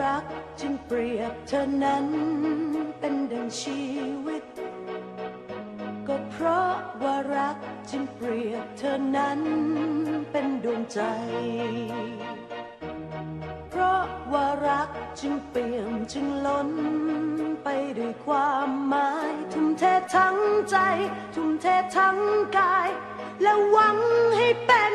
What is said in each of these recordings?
รักจึงเปรียบเธอนั้นเป็นดังชีวิต ก็เพราะว่ารักจึงเปรียบเธอนั้นเป็นดวงใจ เพราะว่ารักจึงเปี่ยมจึงล้น ไปด้วยความหมาย ทุ่มเททั้งใจ ทุ่มเททั้งกาย และหวังให้เป็น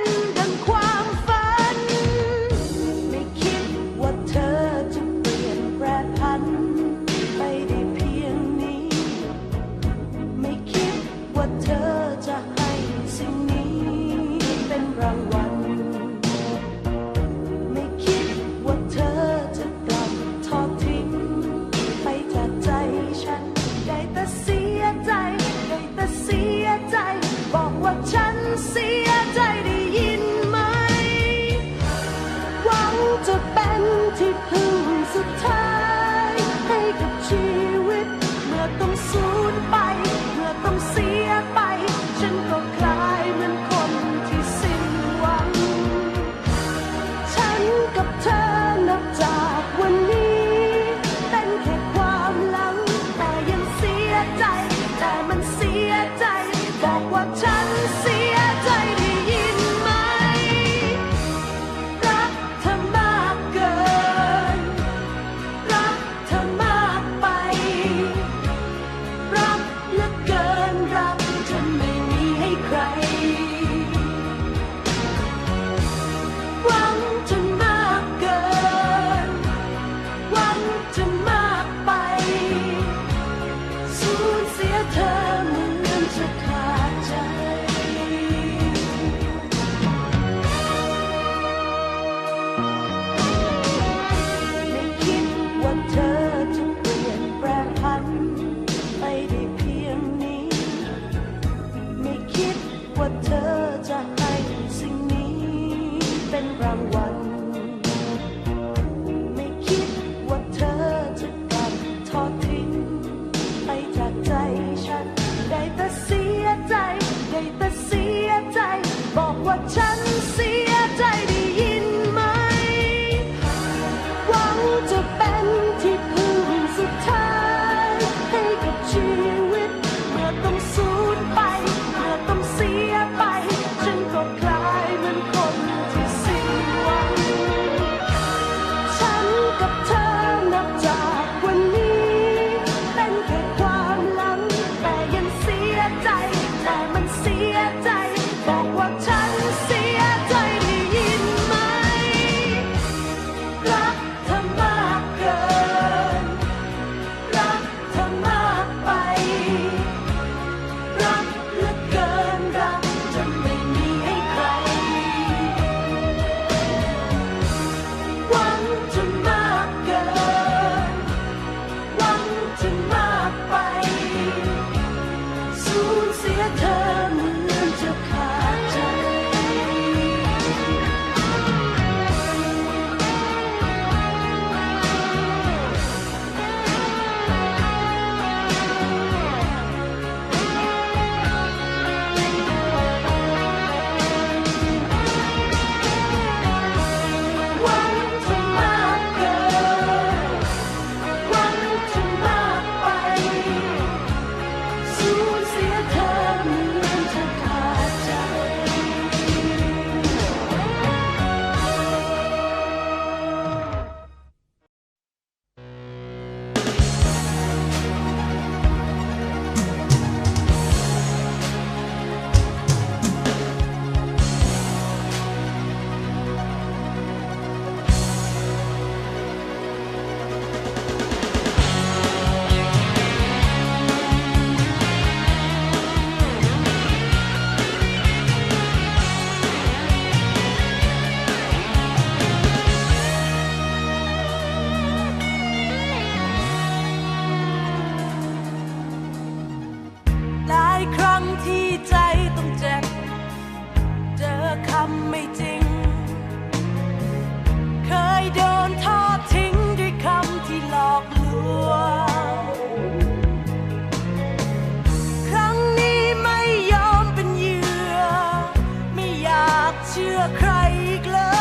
เชื่อใครอีกเลย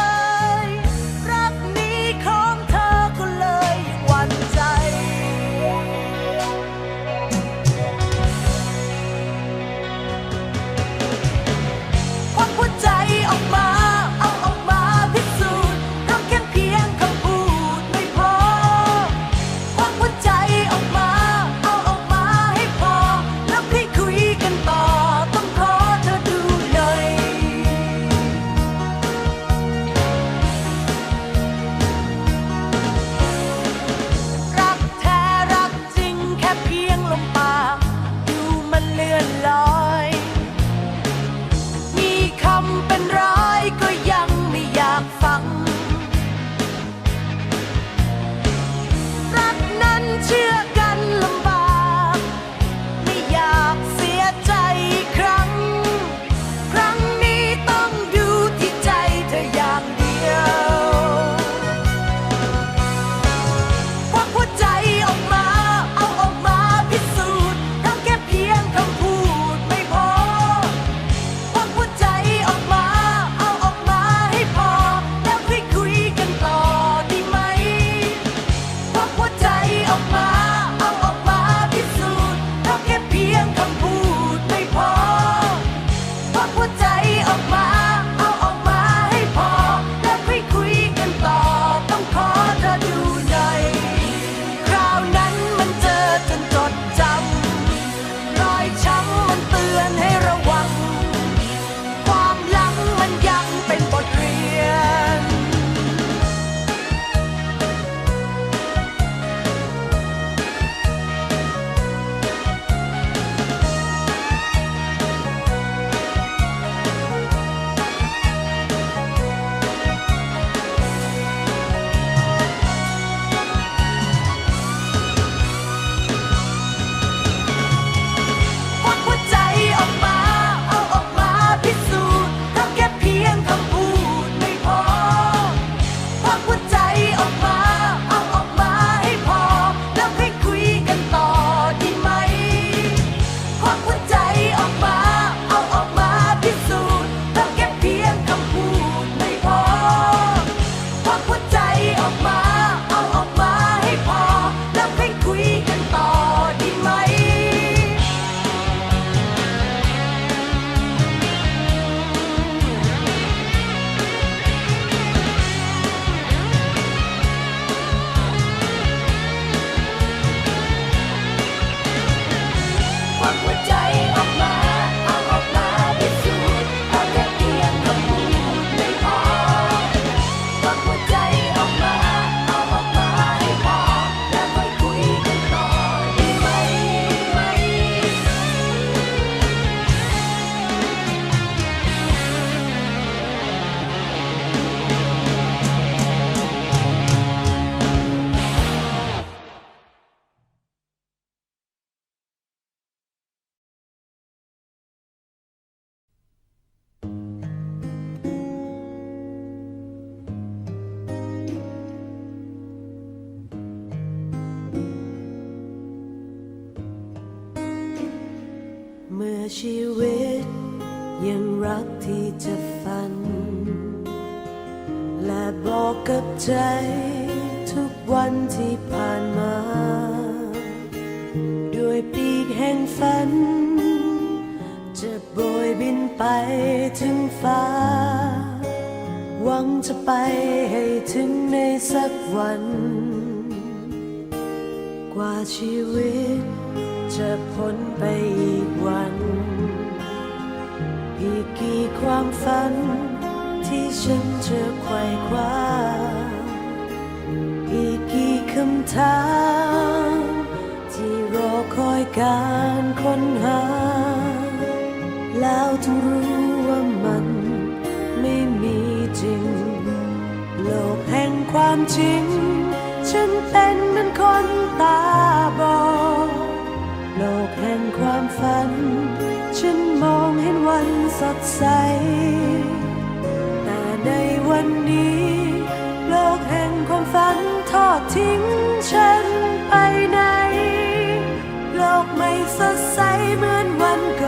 ชีวิตยังรักที่จะฝัน และบอกกับใจทุกวันที่ผ่านมา ด้วยปีกแห่งฝัน จะโบยบินไปถึงฟ้า หวังจะไปให้ถึงในสักวัน กว่าชีวิตจะพ้นไปอีกวัน อีกกี่ความฝัน ที่ฉันจะไขว่คว้า อีกกี่คำถาม ที่รอคอยการค้นหา แล้วต้องรู้ว่ามันไม่มีจริง โลกแห่งความจริง ฉันเป็นเหมือนคนตาบอดโลกแห่งความฝัน ฉันมองเห็นวันสดใส แต่ในวันนี้ โลกแห่งความฝันทอดทิ้งฉันไปไหน โลกไม่สดใสเหมือนวันก่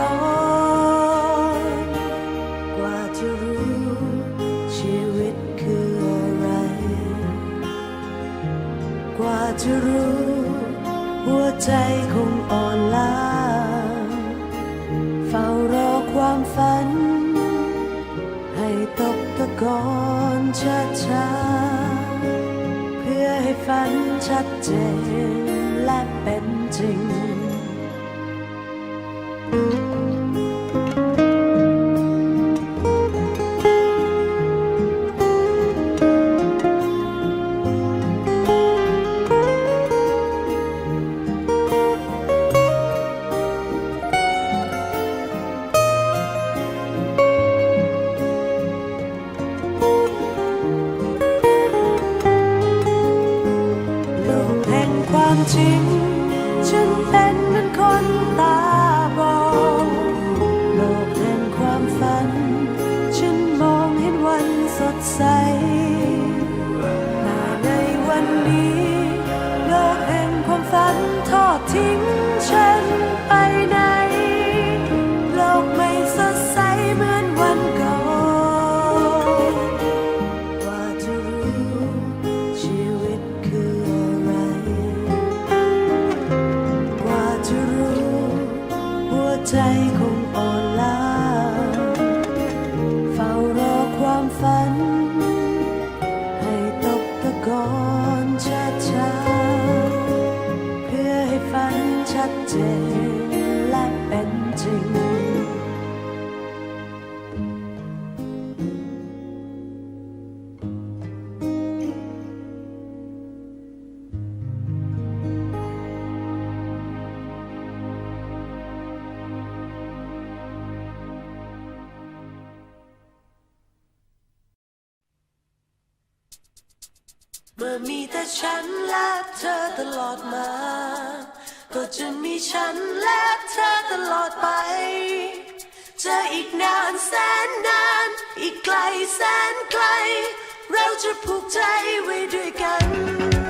อน to pretend. แสนไกล เราจะผูกใจไว้ด้วยกัน